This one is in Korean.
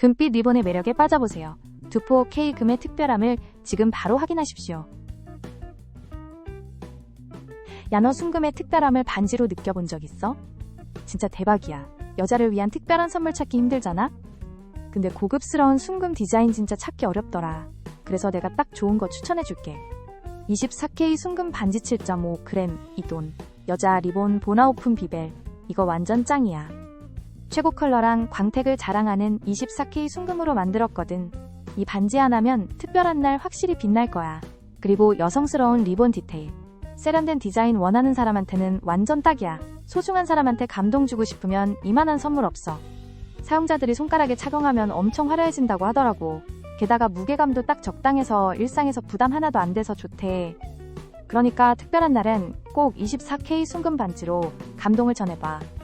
금빛 리본의 매력에 빠져보세요. 두포 K 금의 특별함을 지금 바로 확인하십시오. 야, 너 순금의 특별함을 반지로 느껴본 적 있어? 진짜 대박이야. 여자를 위한 특별한 선물 찾기 힘들잖아? 근데 고급스러운 순금 디자인 진짜 찾기 어렵더라. 그래서 내가 딱 좋은 거 추천해줄게. 24K 순금 반지 7.5g 이 돈. 여자 리본 보나오픈 비벨. 이거 완전 짱이야. 최고 컬러랑 광택을 자랑하는 24K 순금으로 만들었거든. 이 반지 하나면 특별한 날 확실히 빛날 거야. 그리고 여성스러운 리본 디테일. 세련된 디자인 원하는 사람한테는 완전 딱이야. 소중한 사람한테 감동 주고 싶으면 이만한 선물 없어. 사용자들이 손가락에 착용하면 엄청 화려해진다고 하더라고. 게다가 무게감도 딱 적당해서 일상에서 부담 하나도 안 돼서 좋대. 그러니까 특별한 날엔 꼭 24K 순금 반지로 감동을 전해봐.